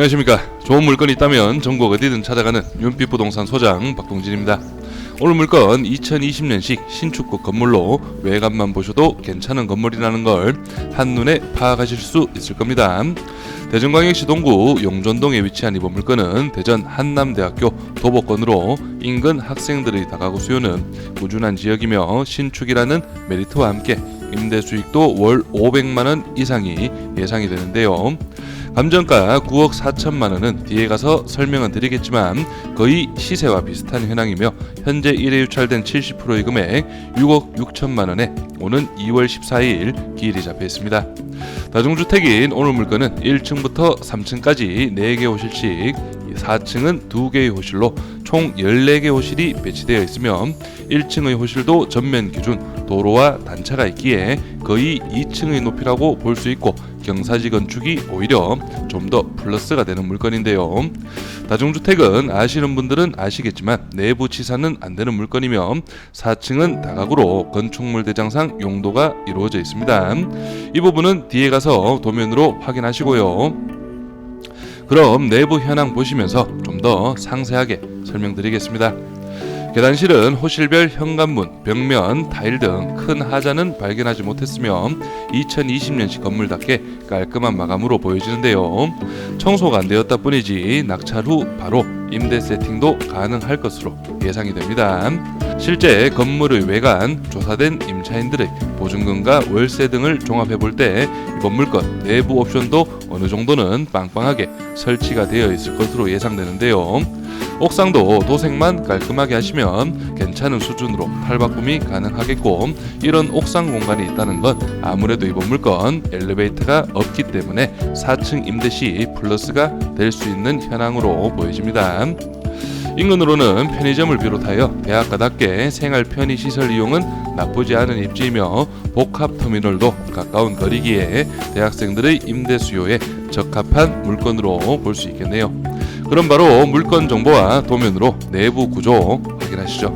안녕하십니까. 좋은 물건이 있다면 전국 어디든 찾아가는 윤빛 부동산 소장 박동진입니다. 오늘 물건 2020년식 신축급 건물로 외관만 보셔도 괜찮은 건물이라는 걸 한눈에 파악하실 수 있을 겁니다. 대전광역시 동구 용전동에 위치한 이번 물건은 대전 한남대학교 도보권으로 인근 학생들의 다가구 수요는 꾸준한 지역이며 신축이라는 메리트와 함께 임대 수익도 월 500만 원 이상이 예상이 되는데요. 감정가 9억 4천만 원은 뒤에 가서 설명은 드리겠지만 거의 시세와 비슷한 현황이며 현재 1회 유찰된 70%의 금액 6억 6천만 원에 오는 2월 14일 기일이 잡혀 있습니다. 다중주택인 오늘 물건은 1층부터 3층까지 4개 호실씩 4층은 2개의 호실로 총 14개 호실이 배치되어 있으며 1층의 호실도 전면 기준 도로와 단차가 있기에 거의 2층의 높이라고 볼 수 있고 경사지 건축이 오히려 좀 더 플러스가 되는 물건인데요. 다중주택은 아시는 분들은 아시겠지만 내부 치사는 안 되는 물건이며 4층은 다각으로 건축물 대장상 용도가 이루어져 있습니다. 이 부분은 뒤에 가서 도면으로 확인하시고요. 그럼 내부 현황 보시면서 좀 더 상세하게 설명드리겠습니다. 계단실은 호실별 현관문, 벽면, 타일 등 큰 하자는 발견하지 못했으며 2020년식 건물답게 깔끔한 마감으로 보여지는데요. 청소가 안 되었다 뿐이지 낙찰 후 바로 임대 세팅도 가능할 것으로 예상이 됩니다. 실제 건물의 외관, 조사된 임차인들의 보증금과 월세 등을 종합해 볼때 물건 내부 옵션도 어느 정도는 빵빵하게 설치가 되어 있을 것으로 예상되는데요. 옥상도 도색만 깔끔하게 하시면 괜찮은 수준으로 탈바꿈이 가능하겠고 이런 옥상 공간이 있다는 건 아무래도 이번 물건 엘리베이터가 없기 때문에 4층 임대 시 플러스가 될 수 있는 현황으로 보여집니다. 인근으로는 편의점을 비롯하여 대학가답게 생활 편의 시설 이용은 나쁘지 않은 입지이며 복합 터미널도 가까운 거리기에 대학생들의 임대 수요에 적합한 물건으로 볼 수 있겠네요. 그럼 바로 물건 정보와 도면으로 내부 구조 확인하시죠.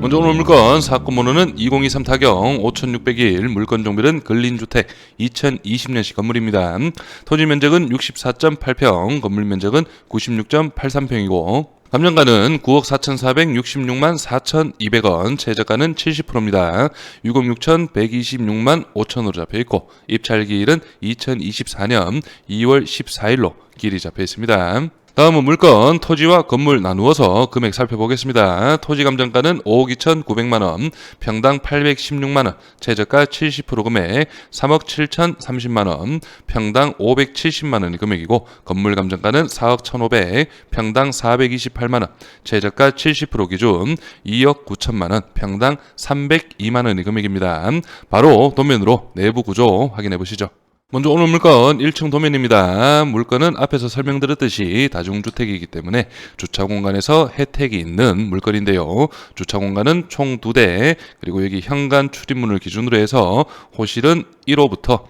먼저 오늘 물건 사건 번호는 2023 타경 5601 물건 종별은 근린주택 2020년식 건물입니다. 토지 면적은 64.8평, 건물 면적은 96.83평이고 감정가는 9억 4,466만 4,200원, 최저가는 70%입니다. 6억 6,126만 5천으로 잡혀 있고 입찰기일은 2024년 2월 14일로 길이 잡혀 있습니다. 다음은 물건 토지와 건물 나누어서 금액 살펴보겠습니다. 토지 감정가는 5억 2,900만 원, 평당 816만 원, 최저가 70% 금액 3억 7,030만 원, 평당 570만 원의 금액이고 건물 감정가는 4억 1,500, 평당 428만 원, 최저가 70% 기준 2억 9천만 원, 평당 302만 원의 금액입니다. 바로 도면으로 내부 구조 확인해 보시죠. 먼저 오늘 물건 1층 도면입니다. 물건은 앞에서 설명드렸듯이 다중주택이기 때문에 주차 공간에서 혜택이 있는 물건인데요. 주차 공간은 총 2대, 그리고 여기 현관 출입문을 기준으로 해서 호실은 1호부터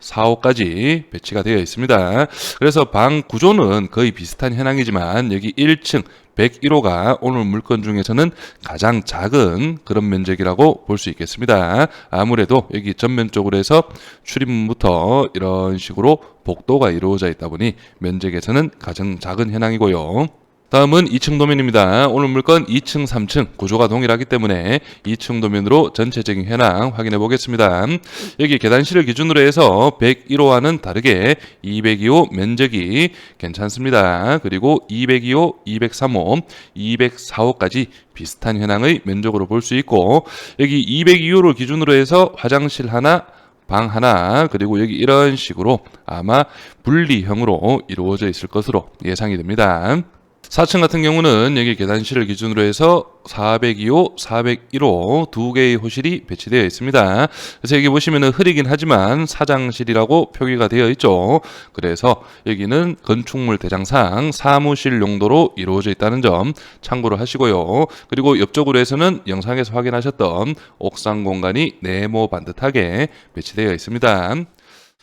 4호까지 배치가 되어 있습니다. 그래서 방 구조는 거의 비슷한 현황이지만 여기 1층 101호가 오늘 물건 중에서는 가장 작은 그런 면적이라고 볼 수 있겠습니다. 아무래도 여기 전면 쪽으로 해서 출입문부터 이런 식으로 복도가 이루어져 있다 보니 면적에서는 가장 작은 현황이고요. 다음은 2층 도면입니다. 오늘 물건 2층, 3층 구조가 동일하기 때문에 2층 도면으로 전체적인 현황 확인해 보겠습니다. 여기 계단실을 기준으로 해서 101호와는 다르게 202호 면적이 괜찮습니다. 그리고 202호, 203호, 204호까지 비슷한 현황의 면적으로 볼 수 있고 여기 202호를 기준으로 해서 화장실 하나 방 하나 그리고 여기 이런 식으로 아마 분리형으로 이루어져 있을 것으로 예상이 됩니다. 4층 같은 경우는 여기 계단실을 기준으로 해서 402호, 401호 두 개의 호실이 배치되어 있습니다. 그래서 여기 보시면은 흐리긴 하지만 사장실이라고 표기가 되어 있죠. 그래서 여기는 건축물 대장상 사무실 용도로 이루어져 있다는 점 참고를 하시고요. 그리고 옆쪽으로 해서는 영상에서 확인하셨던 옥상 공간이 네모 반듯하게 배치되어 있습니다.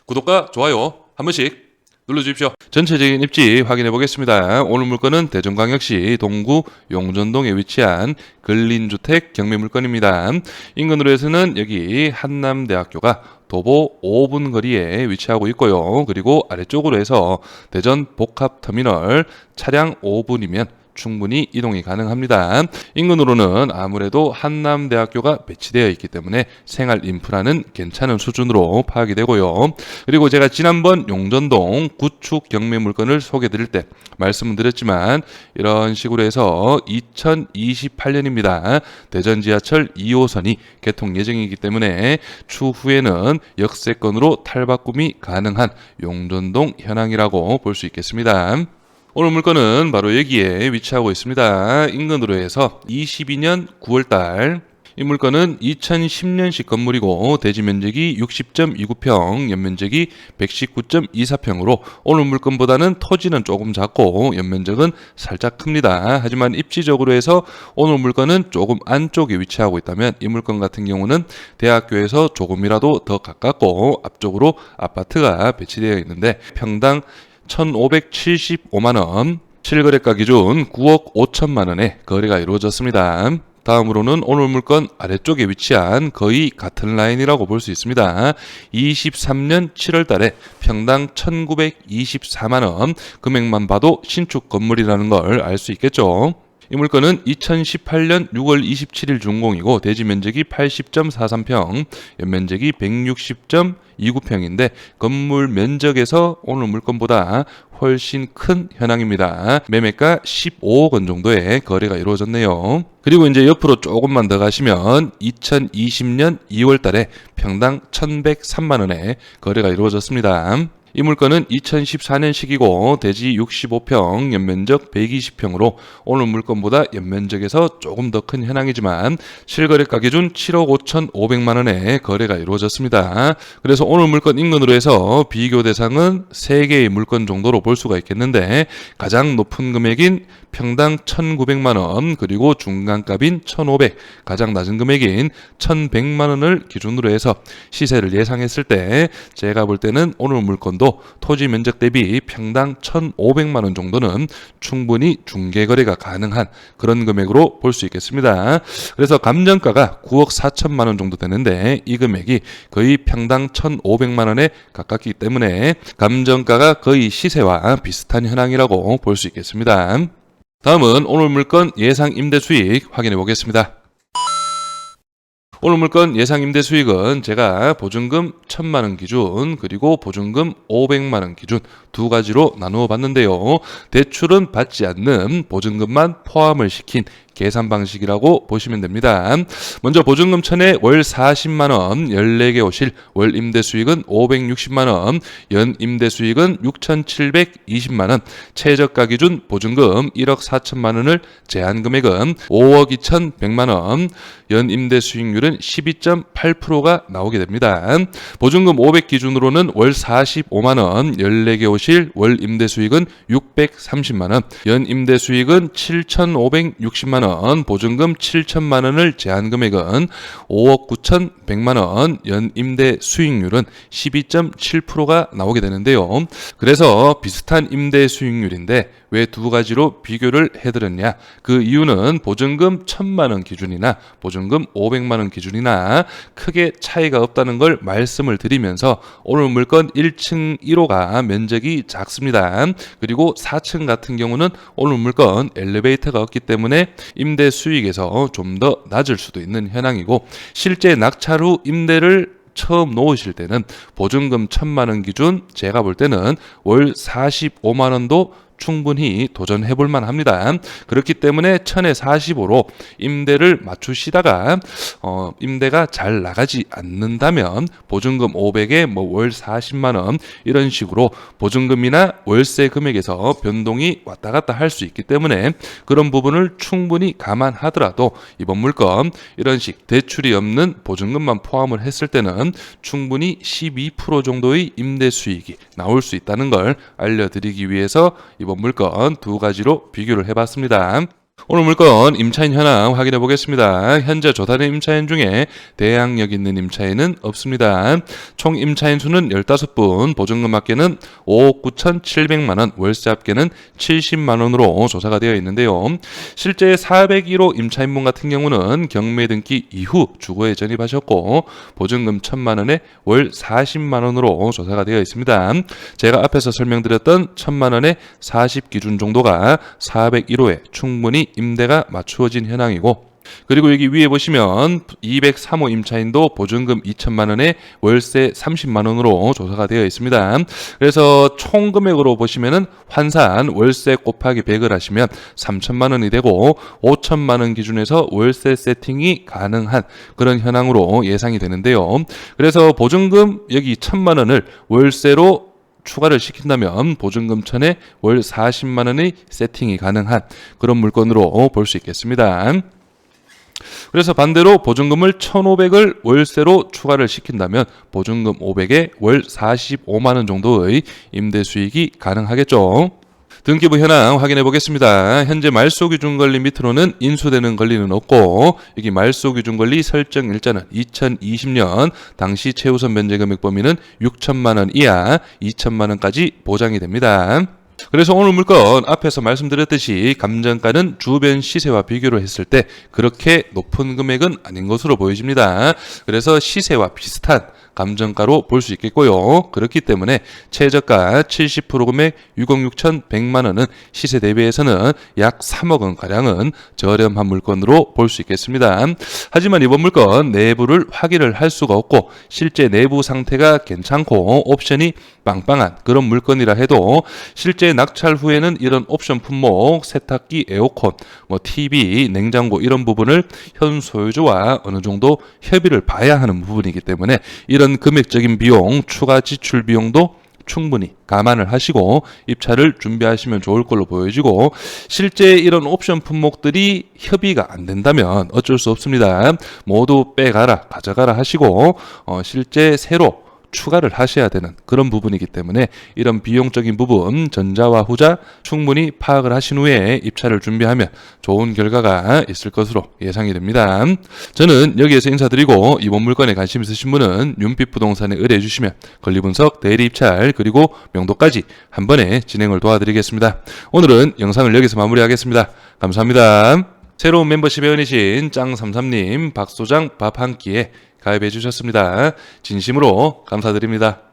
구독과 좋아요 한 번씩 눌러주십시오. 전체적인 입지 확인해 보겠습니다. 오늘 물건은 대전광역시 동구 용전동에 위치한 근린주택 경매 물건입니다. 인근으로 해서는 여기 한남대학교가 도보 5분 거리에 위치하고 있고요. 그리고 아래쪽으로 해서 대전 복합터미널 차량 5분이면 충분히 이동이 가능합니다. 인근으로는 아무래도 한남대학교가 배치되어 있기 때문에 생활 인프라는 괜찮은 수준으로 파악이 되고요. 그리고 제가 지난번 용전동 구축 경매 물건을 소개해 드릴 때 말씀을 드렸지만 이런 식으로 해서 2028년입니다. 대전 지하철 2호선이 개통 예정이기 때문에 추후에는 역세권으로 탈바꿈이 가능한 용전동 현황이라고 볼 수 있겠습니다. 오늘 물건은 바로 여기에 위치하고 있습니다. 인근으로 해서 22년 9월달 이 물건은 2010년식 건물이고 대지 면적이 60.29평, 연면적이 119.24평으로 오늘 물건보다는 토지는 조금 작고 연면적은 살짝 큽니다. 하지만 입지적으로 해서 오늘 물건은 조금 안쪽에 위치하고 있다면 이 물건 같은 경우는 대학교에서 조금이라도 더 가깝고 앞쪽으로 아파트가 배치되어 있는데 평당 1,575만 원, 실거래가 기준 9억 5천만 원에 거래가 이루어졌습니다. 다음으로는 오늘 물건 아래쪽에 위치한 거의 같은 라인이라고 볼 수 있습니다. 23년 7월 달에 평당 1924만 원 금액만 봐도 신축 건물이라는 걸 알 수 있겠죠. 이 물건은 2018년 6월 27일 준공이고 대지 면적이 80.43평, 연면적이 160.29평인데 건물 면적에서 오늘 물건보다 훨씬 큰 현황입니다. 매매가 15억 원 정도의 거래가 이루어졌네요. 그리고 이제 옆으로 조금만 더 가시면 2020년 2월 달에 평당 1,103만 원에 거래가 이루어졌습니다. 이 물건은 2014년식이고 대지 65평, 연면적 120평으로 오늘 물건보다 연면적에서 조금 더 큰 현황이지만 실거래 가 기준 7억 5천5백만 원에 거래가 이루어졌습니다. 그래서 오늘 물건 인근으로 해서 비교 대상은 3개의 물건 정도로 볼 수가 있겠는데 가장 높은 금액인 평당 1,900만 원 그리고 중간값인 1,500 가장 낮은 금액인 1,100만 원을 기준으로 해서 시세를 예상했을 때 제가 볼 때는 오늘 물건도 토지 면적 대비 평당 1,500만 원 정도는 충분히 중개 거래가 가능한 그런 금액으로 볼 수 있겠습니다. 그래서 감정가가 9억 4천만 원 정도 되는데 이 금액이 거의 평당 1,500만 원에 가깝기 때문에 감정가가 거의 시세와 비슷한 현황이라고 볼 수 있겠습니다. 다음은 오늘 물건 예상 임대 수익 확인해 보겠습니다. 오늘 물건 예상 임대 수익은 제가 보증금 1000만 원 기준 그리고 보증금 500만 원 기준 두 가지로 나누어 봤는데요. 대출은 받지 않는 보증금만 포함을 시킨 계산 방식이라고 보시면 됩니다. 먼저 보증금 천에 월 40만 원, 14개 오실 월 임대 수익은 560만 원, 연 임대 수익은 6,720만 원, 최저가 기준 보증금 1억 4천만 원을 제한 금액은 5억 2,100만 원, 연 임대 수익률은 12.8%가 나오게 됩니다. 보증금 500 기준으로는 월 45만 원, 14개 오실 월 임대 수익은 630만 원, 연 임대 수익은 7,560만 원, 보증금 7천만 원을 제한 금액은 5억 9,100만 원, 연 임대 수익률은 12.7%가 나오게 되는데요. 그래서 비슷한 임대 수익률인데 왜 두 가지로 비교를 해드렸냐? 그 이유는 보증금 1천만 원 기준이나 보증금 500만 원 기준이나 크게 차이가 없다는 걸 말씀을 드리면서 오늘 물건 1층 1호가 면적이 작습니다. 그리고 4층 같은 경우는 오늘 물건 엘리베이터가 없기 때문에 임대 수익에서 좀 더 낮을 수도 있는 현황이고 실제 낙찰 후 임대를 처음 놓으실 때는 보증금 1천만 원 기준 제가 볼 때는 월 45만 원도 충분히 도전해 볼 만합니다. 그렇기 때문에 천에 45로 임대를 맞추시다가 어, 임대가 잘 나가지 않는다면 보증금 500에 뭐 월 40만 원 이런 식으로 보증금이나 월세 금액에서 변동이 왔다 갔다 할 수 있기 때문에 그런 부분을 충분히 감안하더라도 이번 물건 이런 식 대출이 없는 보증금만 포함을 했을 때는 충분히 12% 정도의 임대 수익이 나올 수 있다는 걸 알려드리기 위해서 이번 물건 두 가지로 비교를 해봤습니다. 오늘 물건 임차인 현황 확인해 보겠습니다. 현재 조달된 임차인 중에 대항력 있는 임차인은 없습니다. 총 임차인 수는 15분, 보증금 합계는 5억 9,700만 원, 월세 합계는 70만 원으로 조사가 되어 있는데요. 실제 401호 임차인분 같은 경우는 경매 등기 이후 주거에 전입하셨고 보증금 1천만 원에 월 40만 원으로 조사가 되어 있습니다. 제가 앞에서 설명드렸던 1천만 원에 40 기준 정도가 401호에 충분히 임대가 맞추어진 현황이고 그리고 여기 위에 보시면 203호 임차인도 보증금 2천만 원에 월세 30만 원으로 조사가 되어 있습니다. 그래서 총 금액으로 보시면은 환산 월세 곱하기 100을 하시면 3천만 원이 되고 5천만 원 기준에서 월세 세팅이 가능한 그런 현황으로 예상이 되는데요. 그래서 보증금 여기 1천만 원을 월세로 추가를 시킨다면 보증금 천에 월 40만 원의 세팅이 가능한 그런 물건으로 볼 수 있겠습니다. 그래서 반대로 보증금을 1,500을 월세로 추가를 시킨다면 보증금 500에 월 45만 원 정도의 임대 수익이 가능하겠죠. 등기부 현황 확인해 보겠습니다. 현재 말소 기준 권리 밑으로는 인수되는 권리는 없고 여기 말소 기준 권리 설정 일자는 2020년 당시 최우선 면제 금액 범위는 6천만 원 이하 2천만 원까지 보장이 됩니다. 그래서 오늘 물건 앞에서 말씀드렸듯이 감정가는 주변 시세와 비교를 했을 때 그렇게 높은 금액은 아닌 것으로 보여집니다. 그래서 시세와 비슷한 감정가로 볼 수 있겠고요. 그렇기 때문에 최저가 70% 금액 6억 6천100만 원은 시세 대비해서는 약 3억 원 가량은 저렴한 물건으로 볼 수 있겠습니다. 하지만 이번 물건 내부를 확인을 할 수가 없고 실제 내부 상태가 괜찮고 옵션이 빵빵한 그런 물건이라 해도 실제 낙찰 후에는 이런 옵션 품목, 세탁기, 에어컨, 뭐 TV, 냉장고 이런 부분을 현 소유주와 어느 정도 협의를 봐야 하는 부분이기 때문에 이런 금액적인 비용, 추가 지출 비용도 충분히 감안을 하시고 입찰을 준비하시면 좋을 걸로 보여지고 실제 이런 옵션 품목들이 협의가 안 된다면 어쩔 수 없습니다. 모두 빼가라 가져가라 하시고 어, 실제 새로 추가를 하셔야 되는 그런 부분이기 때문에 이런 비용적인 부분 전자와 후자 충분히 파악을 하신 후에 입찰을 준비하면 좋은 결과가 있을 것으로 예상이 됩니다. 저는 여기에서 인사드리고 이번 물건에 관심 있으신 분은 윤빛 부동산에 의뢰해 주시면 권리 분석, 대리 입찰 그리고 명도까지 한 번에 진행을 도와드리겠습니다. 오늘은 영상을 여기서 마무리하겠습니다. 감사합니다. 새로운 멤버십 회원이신 짱삼삼님, 박소장 밥 한 끼에 가입해 주셨습니다. 진심으로 감사드립니다.